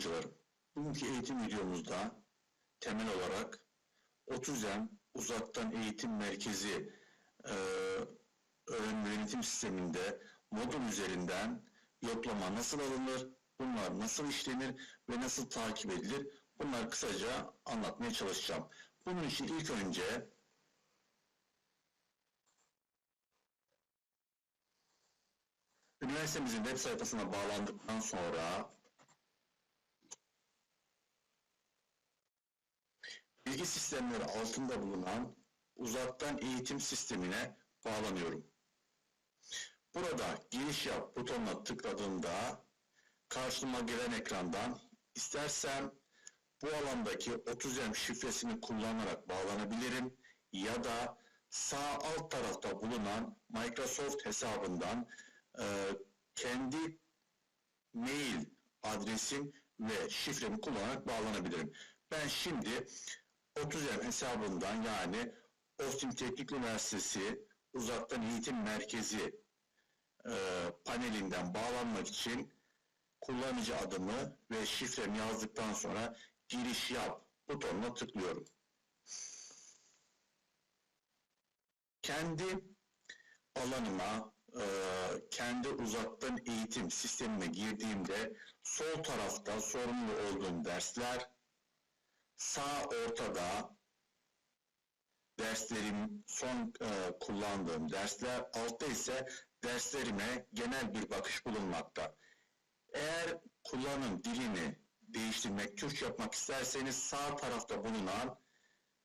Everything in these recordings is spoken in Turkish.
hocalarım. Bugünkü eğitim videomuzda temel olarak OTÜZEM Uzaktan Eğitim Merkezi e, öğrenme yönetim sisteminde modul üzerinden yoklama nasıl alınır, bunlar nasıl işlenir ve nasıl takip edilir bunları kısaca anlatmaya çalışacağım. Bunun için ilk önce üniversitemizin web sayfasına bağlandıktan sonra bilgi sistemleri altında bulunan uzaktan eğitim sistemine bağlanıyorum. Burada giriş yap butonuna tıkladığımda karşıma gelen ekrandan istersem bu alandaki 30M şifresini kullanarak bağlanabilirim ya da sağ alt tarafta bulunan Microsoft hesabından e, kendi mail adresim ve şifremi kullanarak bağlanabilirim. Ben şimdi 30M hesabından yani Ostim Teknik Üniversitesi Uzaktan Eğitim Merkezi e, panelinden bağlanmak için kullanıcı adımı ve şifremi yazdıktan sonra giriş yap butonuna tıklıyorum. Kendi alanıma, e, kendi uzaktan eğitim sistemine girdiğimde sol tarafta sorumlu olduğum dersler, sağ ortada derslerim, son e, kullandığım dersler, altta ise derslerime genel bir bakış bulunmakta. Eğer kullanım dilini değiştirmek, Türkçe yapmak isterseniz sağ tarafta bulunan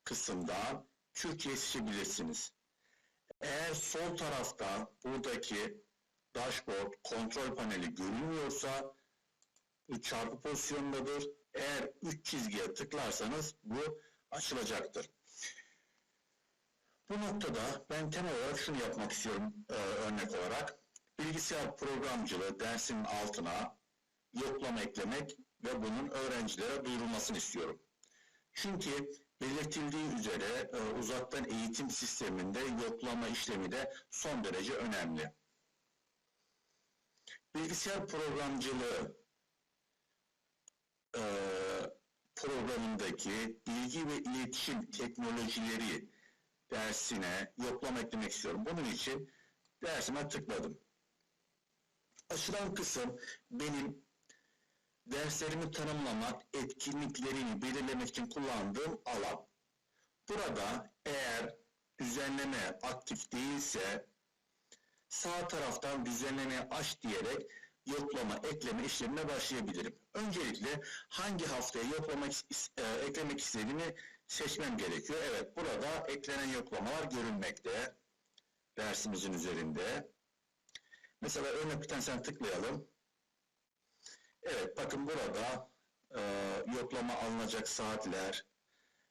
kısımdan Türkçe seçebilirsiniz. Eğer sol tarafta buradaki dashboard, kontrol paneli görünmüyorsa çarpı pozisyonundadır. Eğer üç çizgiye tıklarsanız bu açılacaktır. Bu noktada ben temel olarak şunu yapmak istiyorum e, örnek olarak. Bilgisayar programcılığı dersinin altına yoklama eklemek ve bunun öğrencilere duyurulmasını istiyorum. Çünkü belirtildiği üzere e, uzaktan eğitim sisteminde yoklama işlemi de son derece önemli. Bilgisayar programcılığı e, programındaki bilgi ve iletişim teknolojileri dersine yoklama eklemek istiyorum. Bunun için dersime tıkladım. Açılan kısım benim derslerimi tanımlamak, etkinliklerini belirlemek için kullandığım alan. Burada eğer düzenleme aktif değilse sağ taraftan düzenleme aç diyerek yoklama ekleme işlemine başlayabilirim. Öncelikle hangi haftaya yoklamak e, eklemek istediğimi seçmem gerekiyor. Evet burada eklenen yoklamalar görünmekte dersimizin üzerinde. Mesela örnek bir tanesine tıklayalım. Evet bakın burada e, yoklama alınacak saatler,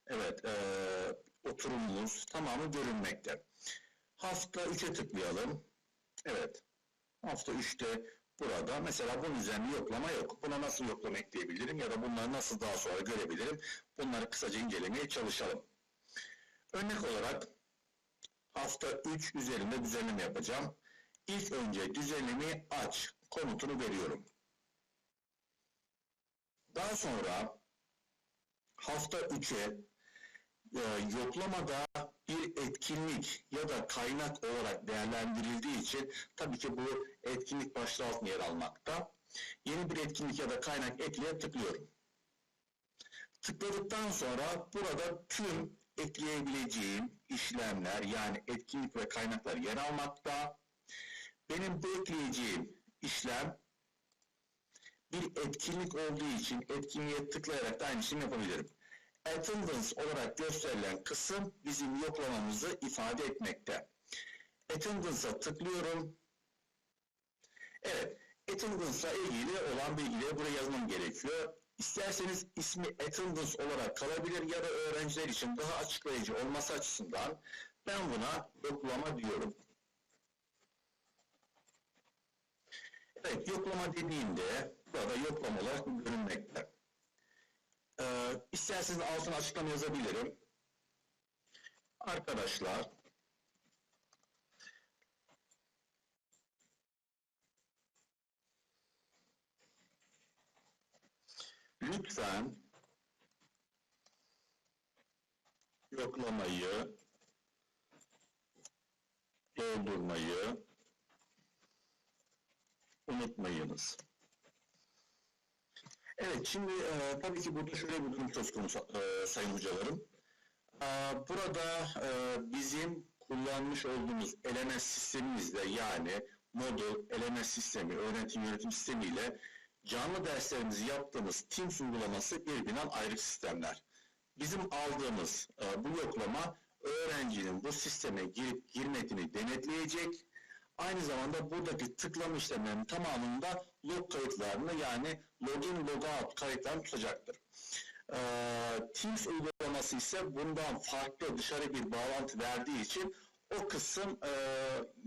evet e, oturumumuz tamamı görünmekte. Hafta 3'e tıklayalım. Evet hafta 3'te burada mesela bunun üzerinde yoklama yok. Buna nasıl yoklama ekleyebilirim ya da bunları nasıl daha sonra görebilirim? Bunları kısaca incelemeye çalışalım. Örnek olarak hafta 3 üzerinde düzenleme yapacağım. İlk önce düzenlemeyi aç komutunu veriyorum. Daha sonra hafta 3'e e, yoklamada bir etkinlik ya da kaynak olarak değerlendirildiği için tabii ki bu etkinlik başlığı altında yer almakta. Yeni bir etkinlik ya da kaynak ekleye tıklıyorum. Tıkladıktan sonra burada tüm ekleyebileceğim işlemler yani etkinlik ve kaynaklar yer almakta. Benim bu ekleyeceğim işlem bir etkinlik olduğu için etkinliğe tıklayarak da aynı işlemi yapabilirim. Attendance olarak gösterilen kısım bizim yoklamamızı ifade etmekte. Attendance'a tıklıyorum. Evet, Attendance'la ilgili olan bilgileri buraya yazmam gerekiyor. İsterseniz ismi Attendance olarak kalabilir ya da öğrenciler için daha açıklayıcı olması açısından ben buna yoklama diyorum. Evet, yoklama dediğimde burada yoklama olarak görünmekte. Ee, isterseniz altına açıklama yazabilirim. Arkadaşlar, lütfen yoklamayı doldurmayı unutmayınız. Evet, şimdi e, tabii ki burada şöyle bir durum söz konusu e, sayın hocalarım. E, burada e, bizim kullanmış olduğumuz LMS sistemimizle yani Moodle LMS sistemi, öğretim yönetim sistemiyle canlı derslerimizi yaptığımız Teams uygulaması birbirinden ayrı sistemler. Bizim aldığımız e, bu yoklama öğrencinin bu sisteme girip girmediğini denetleyecek. Aynı zamanda buradaki tıklama işlemlerinin tamamında log kayıtlarını yani login logout kayıtlarını tutacaktır. Ee, Teams uygulaması ise bundan farklı dışarı bir bağlantı verdiği için o kısım e,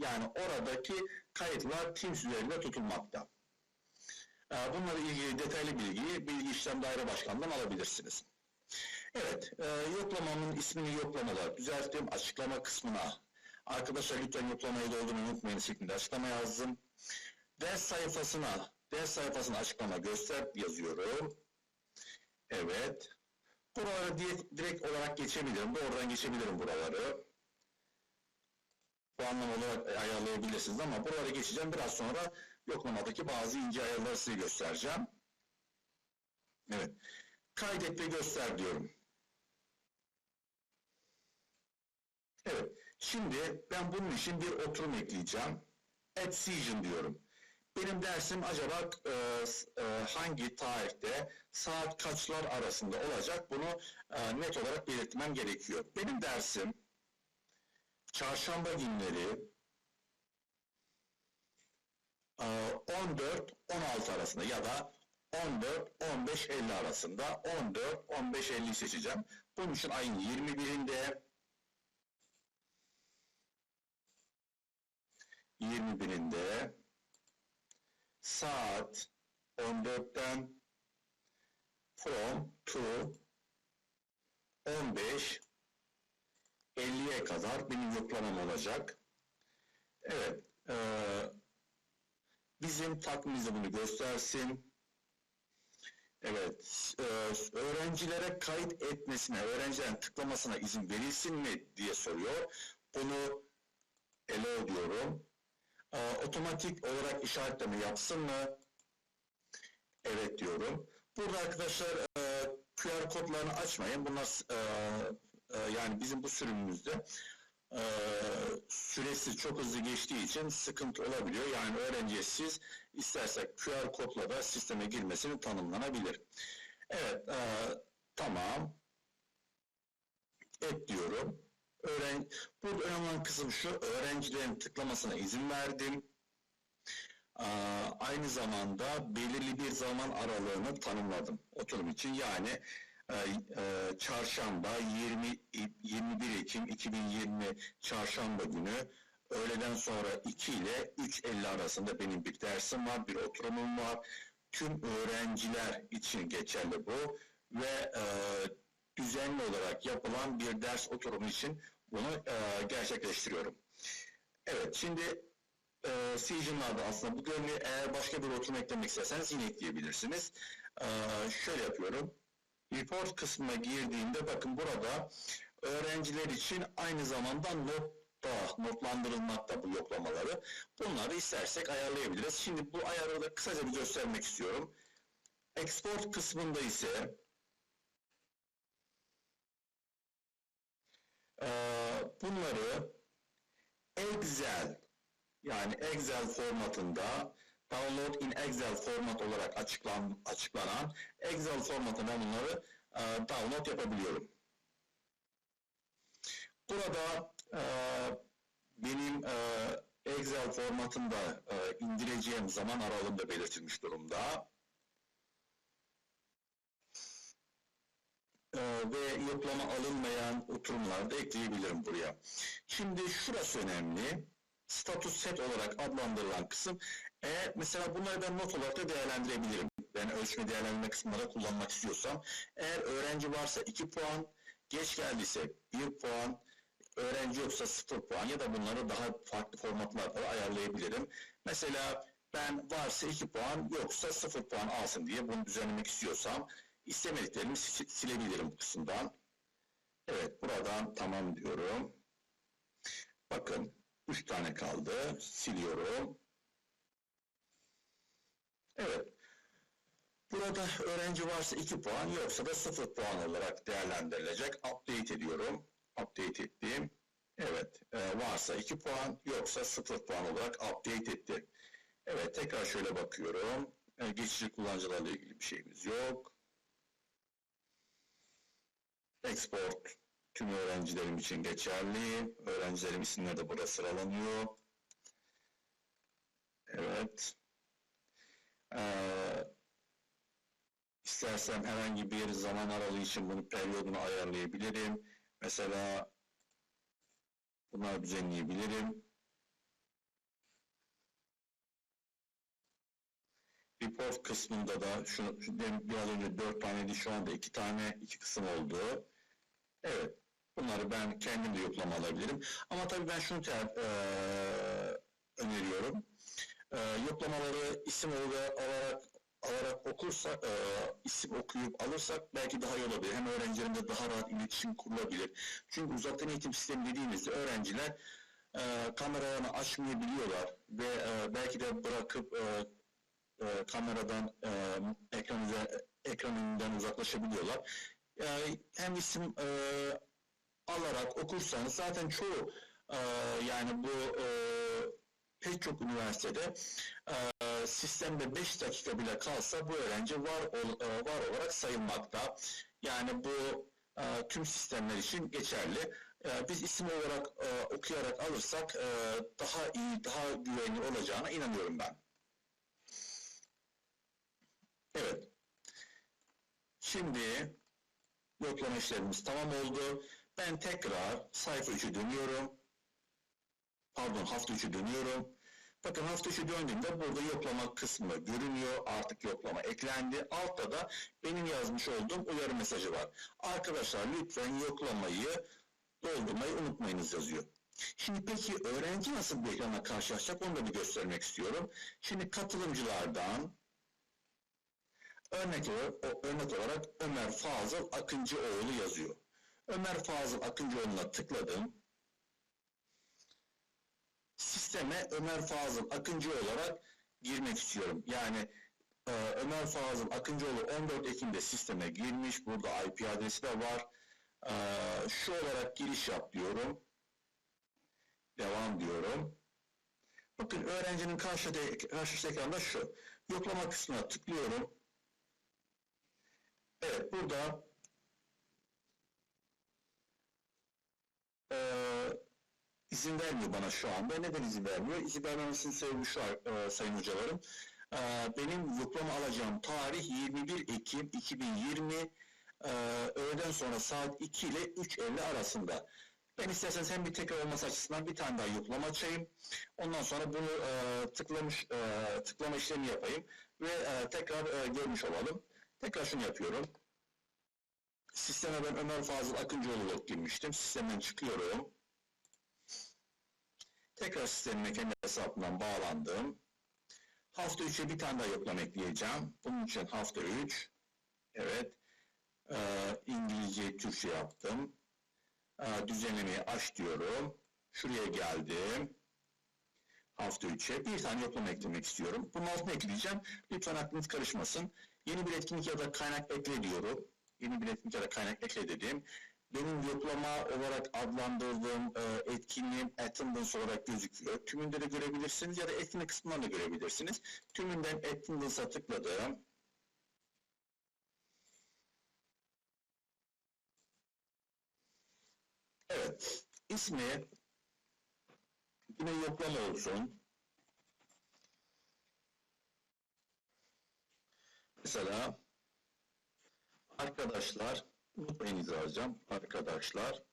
yani oradaki kayıtlar Teams üzerinde tutulmakta. Ee, bunlarla ilgili detaylı bilgiyi Bilgi İşlem Daire Başkanı'ndan alabilirsiniz. Evet, e, yoklamamın ismini yoklamada düzelttim. Açıklama kısmına arkadaşlar lütfen yoklamayı doldurmayı unutmayın şeklinde açıklama yazdım. Ders sayfasına, ders sayfasına açıklama göster yazıyorum. Evet. Buraları direkt, direkt olarak geçebilirim. Doğrudan geçebilirim buraları. Bu anlam olarak ayarlayabilirsiniz ama buraları geçeceğim. Biraz sonra yoklamadaki bazı ince ayarları size göstereceğim. Evet. Kaydet ve göster diyorum. Evet. Şimdi ben bunun için bir oturum ekleyeceğim. Add session diyorum. Benim dersim acaba e, e, hangi tarihte saat kaçlar arasında olacak bunu e, net olarak belirtmem gerekiyor. Benim dersim çarşamba günleri e, 14-16 arasında ya da 14-15-50 arasında 14-15-50 seçeceğim. Bunun için ayın 21'inde 21'inde saat 14'ten from to 15 50'ye kadar benim yoklamam olacak. Evet. E, bizim takvimimize bunu göstersin. Evet. E, öğrencilere kayıt etmesine, öğrencilerin tıklamasına izin verilsin mi diye soruyor. Bunu ele diyorum. E, otomatik olarak işaretleme yapsın mı? Evet diyorum. Burada arkadaşlar e, QR kodlarını açmayın. Bunlar e, e, yani bizim bu sürümümüzde e, süresi çok hızlı geçtiği için sıkıntı olabiliyor. Yani öğrenciye siz istersek QR kodla da sisteme girmesini tanımlanabilir. Evet, e, tamam. Et diyorum. Öğren Burada önemli olan kısım şu, öğrencilerin tıklamasına izin verdim. Ee, aynı zamanda belirli bir zaman aralığını tanımladım oturum için. Yani e, e, çarşamba 20 21 Ekim 2020 çarşamba günü öğleden sonra 2 ile 3.50 arasında benim bir dersim var, bir oturumum var. Tüm öğrenciler için geçerli bu ve e, düzenli olarak yapılan bir ders oturumu için bunu e, gerçekleştiriyorum. Evet, şimdi e, Session'larda aslında bu görünüyor. Eğer başka bir oturum eklemek isterseniz yine ekleyebilirsiniz. E, şöyle yapıyorum. Report kısmına girdiğimde bakın burada öğrenciler için aynı zamanda notta, notlandırılmakta bu yoklamaları. Bunları istersek ayarlayabiliriz. Şimdi bu ayarı da kısaca bir göstermek istiyorum. Export kısmında ise e, bunları Excel yani Excel formatında download in Excel format olarak açıklan, açıklanan Excel formatına bunları e, download yapabiliyorum. Burada e, benim e, Excel formatında e, indireceğim zaman aralığım da belirtilmiş durumda. E, ve yoklama alınmayan oturumlar da ekleyebilirim buraya. Şimdi şurası önemli status set olarak adlandırılan kısım. Eğer mesela bunları ben not olarak da değerlendirebilirim. Ben ölçme değerlendirme kısımları kullanmak istiyorsam. Eğer öğrenci varsa 2 puan, geç geldiyse 1 puan, öğrenci yoksa 0 puan ya da bunları daha farklı formatlarda ayarlayabilirim. Mesela ben varsa 2 puan yoksa 0 puan alsın diye bunu düzenlemek istiyorsam istemediklerimi si- silebilirim kısımdan. Evet buradan tamam diyorum. Bakın 3 tane kaldı. Siliyorum. Evet. Burada öğrenci varsa 2 puan yoksa da 0 puan olarak değerlendirilecek. Update ediyorum. Update ettim. Evet. e, varsa 2 puan yoksa 0 puan olarak update etti. Evet tekrar şöyle bakıyorum. E, geçici kullanıcılarla ilgili bir şeyimiz yok. Export tüm öğrencilerim için geçerli. Öğrencilerim isimleri de burada sıralanıyor. Evet. Ee, istersem herhangi bir zaman aralığı için bunu periyodunu ayarlayabilirim. Mesela bunları düzenleyebilirim. Report kısmında da şu, şu biraz önce dört taneydi şu anda iki tane iki kısım oldu. Evet. Bunları ben kendim de yoklama alabilirim. Ama tabii ben şunu ter, eee, öneriyorum. Eee, yoklamaları isim olarak, alarak, okursa, eee, isim okuyup alırsak belki daha iyi olabilir. Hem öğrencilerimle daha rahat iletişim kurulabilir. Çünkü uzaktan eğitim sistemi dediğimizde öğrenciler eee kameralarını açmayabiliyorlar ve eee, belki de bırakıp eee e, kameradan e, ekran, üzer- ekran önünden uzaklaşabiliyorlar. Yani hem isim e, alarak okursanız zaten çoğu e, yani bu e, pek çok üniversitede e, sistemde 5 dakika bile kalsa bu öğrenci var ol- e, var olarak sayılmakta. Yani bu e, tüm sistemler için geçerli. E, biz isim olarak e, okuyarak alırsak e, daha iyi, daha güvenli olacağına inanıyorum ben. Evet. Şimdi yoklama işlemimiz tamam oldu. Ben tekrar sayfa 3'e dönüyorum. Pardon hafta 3'e dönüyorum. Bakın hafta 3'e döndüğümde burada yoklama kısmı görünüyor. Artık yoklama eklendi. Altta da benim yazmış olduğum uyarı mesajı var. Arkadaşlar lütfen yoklamayı doldurmayı unutmayınız yazıyor. Şimdi peki öğrenci nasıl bir ekranla karşılaşacak onu da bir göstermek istiyorum. Şimdi katılımcılardan Örnek örnek olarak Ömer Fazıl Akıncıoğlu yazıyor. Ömer Fazıl Akıncıoğlu'na tıkladım. Sisteme Ömer Fazıl Akıncı olarak girmek istiyorum. Yani e, Ömer Fazıl Akıncıoğlu 14 Ekim'de sisteme girmiş. Burada IP adresi de var. E, şu olarak giriş yap diyorum. Devam diyorum. Bakın öğrencinin karşıda, karşı ekranda şu. Yoklama kısmına tıklıyorum. Evet burada eee izin vermiyor bana şu anda. Neden izin vermiyor? İzin vermemesinin sebebi şu eee, sayın hocalarım. Eee, benim yoklama alacağım tarih 21 Ekim 2020 eee, öğleden sonra saat 2 ile 3.50 arasında. Ben isterseniz hem bir tekrar olması açısından bir tane daha yoklama açayım. Ondan sonra bunu eee, tıklamış eee, tıklama işlemi yapayım ve eee, tekrar eee, görmüş olalım. Tekrar şunu yapıyorum. Sisteme ben Ömer Fazıl Akıncıoğlu olarak girmiştim. Sistemden çıkıyorum. Tekrar sistemin kendi hesabından bağlandım. Hafta 3'e bir tane daha yoklama ekleyeceğim. Bunun için hafta 3. Evet. Ee, İngilizce, Türkçe yaptım. Ee, düzenlemeyi aç diyorum. Şuraya geldim. Hafta 3'e bir tane yoklama eklemek istiyorum. Bunun altına ekleyeceğim. Lütfen aklınız karışmasın. Yeni bir etkinlik ya da kaynak ekle diyorum. Yeni bir etkinlik ya da kaynak ekle dedim. Benim yoklama olarak adlandırdığım e, etkinliğim attendance olarak gözüküyor. Tümünde de görebilirsiniz ya da etkinlik kısmından da görebilirsiniz. Tümünden attendance'a tıkladım. Evet. İsmi yine yoklama olsun. Mesela arkadaşlar unutmayınız yazacağım. Arkadaşlar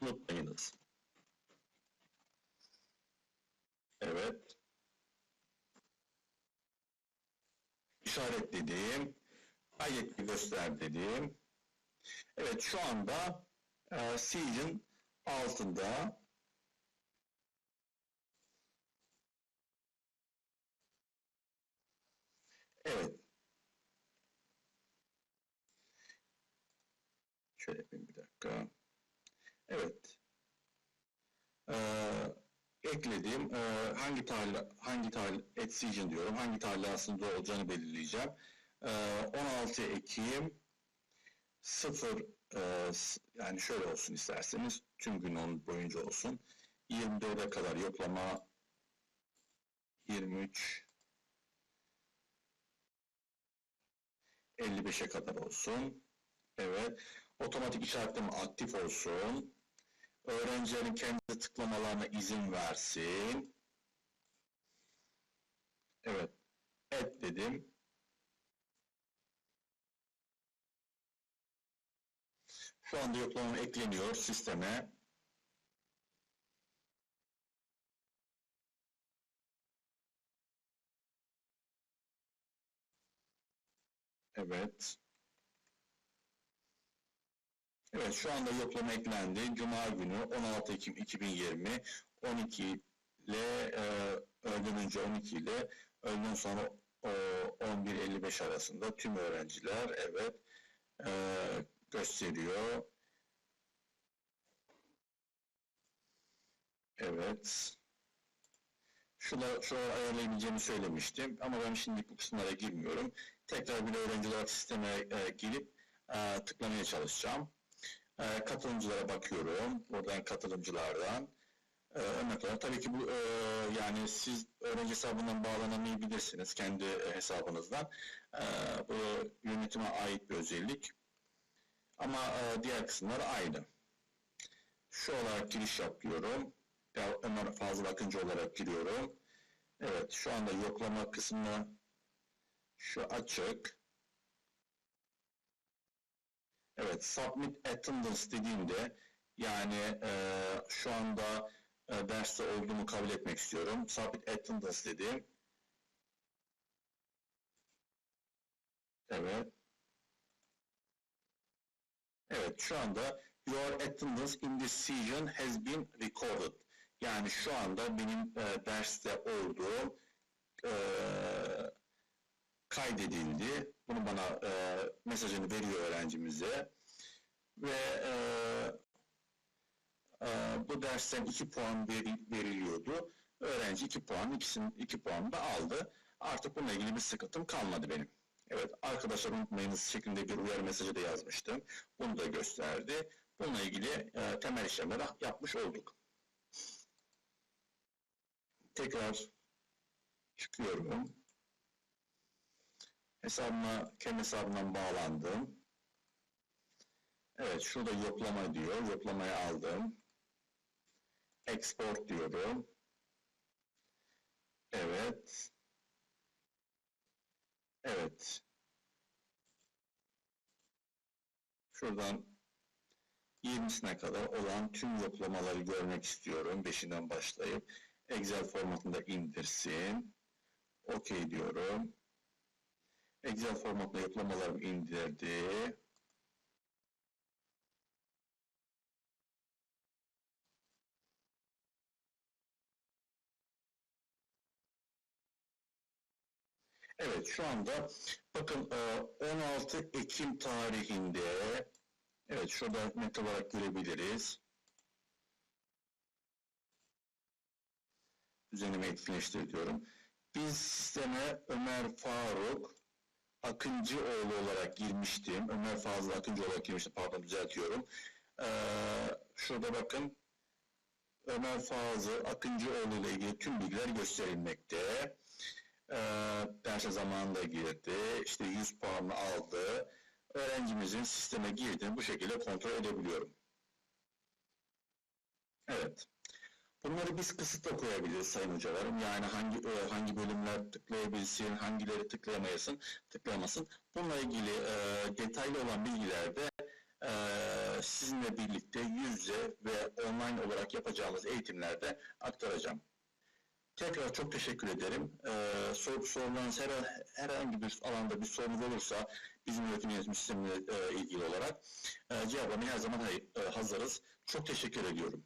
unutmayınız. Evet. İşaretledim. Kaydetti göster dedim. Evet şu anda e, Siege'in altında Evet. Şöyle yapayım bir dakika. Evet. Ee, eklediğim e, hangi tarih hangi tarih excision diyorum. Hangi tarih aslında olacağını belirleyeceğim. Ee, 16 Ekim 0 e, yani şöyle olsun isterseniz tüm gün onun boyunca olsun. 24'e kadar yoklama 23 55'e kadar olsun. Evet. Otomatik işaretleme aktif olsun. Öğrencilerin kendi tıklamalarına izin versin. Evet. Et dedim. Şu anda yoklama ekleniyor sisteme. Evet. Evet şu anda yoklama eklendi. Cuma günü 16 Ekim 2020 12 ile e, öğleden önce 12 ile öğleden sonra o, 11.55 arasında tüm öğrenciler evet e, gösteriyor. Evet. Şurada, şurada ayarlayabileceğimi söylemiştim ama ben şimdi bu kısımlara girmiyorum. Tekrar bir öğrenci olarak sisteme e, girip e, tıklamaya çalışacağım. E, katılımcılara bakıyorum. Buradan katılımcılardan. E, örnek olarak tabii ki bu e, yani siz öğrenci hesabından bağlanamayabilirsiniz kendi hesabınızdan. E, bu yönetime ait bir özellik. Ama e, diğer kısımlar aynı. Şu olarak giriş yap diyorum. Ya Ömer Fazıl Akıncı olarak giriyorum. Evet şu anda yoklama kısmı şu açık. Evet submit attendance dediğimde yani e, şu anda e, derste olduğumu kabul etmek istiyorum. Submit attendance dedim. Evet. Evet şu anda your attendance in this session has been recorded. Yani şu anda benim e, derste olduğum e, kaydedildi. Bunu bana e, mesajını veriyor öğrencimize. Ve e, e, bu dersten 2 puan veri- veriliyordu. Öğrenci 2 puan, ikisinin 2 puanı da aldı. Artık bununla ilgili bir sıkıntım kalmadı benim. Evet, arkadaşlar unutmayınız şeklinde bir uyarı mesajı da yazmıştım. Bunu da gösterdi. Bununla ilgili e, temel işlemleri yapmış olduk. Tekrar çıkıyorum. Hesabıma, kendi hesabımdan bağlandım. Evet, şurada yoklama diyor. Yoklamayı aldım. Export diyorum. Evet. Evet. Şuradan 20'sine kadar olan tüm yoklamaları görmek istiyorum. 5'inden başlayıp Excel formatında indirsin. OK diyorum. Excel formatında yoklamalarımı indirdi. Evet şu anda bakın e, 16 Ekim tarihinde evet şurada net olarak görebiliriz. Düzenimi etkinleştir diyorum. Biz sisteme Ömer Faruk Akıncıoğlu olarak girmiştim. Ömer Fazıl Akıncı olarak girmiştim. Pardon düzeltiyorum. Ee, şurada bakın Ömer Fazıl Akıncıoğlu ile ilgili tüm bilgiler gösterilmekte. Ee, derse zamanında girdi. İşte 100 puanını aldı. Öğrencimizin sisteme girdiğini bu şekilde kontrol edebiliyorum. Evet. Bunları biz kısıtla koyabiliriz sayın hocalarım. Yani hangi e, hangi bölümler tıklayabilsin, hangileri tıklayamayasın, tıklamasın. Bununla ilgili e, detaylı olan bilgiler de e, sizinle birlikte yüz yüze ve online olarak yapacağımız eğitimlerde aktaracağım. Tekrar çok teşekkür ederim. Ee, sorup sorularınız her, herhangi bir alanda bir sorunuz olursa bizim yönetim yönetim sistemiyle e, ilgili olarak e, cevaplamaya her zaman e, hazırız. Çok teşekkür ediyorum.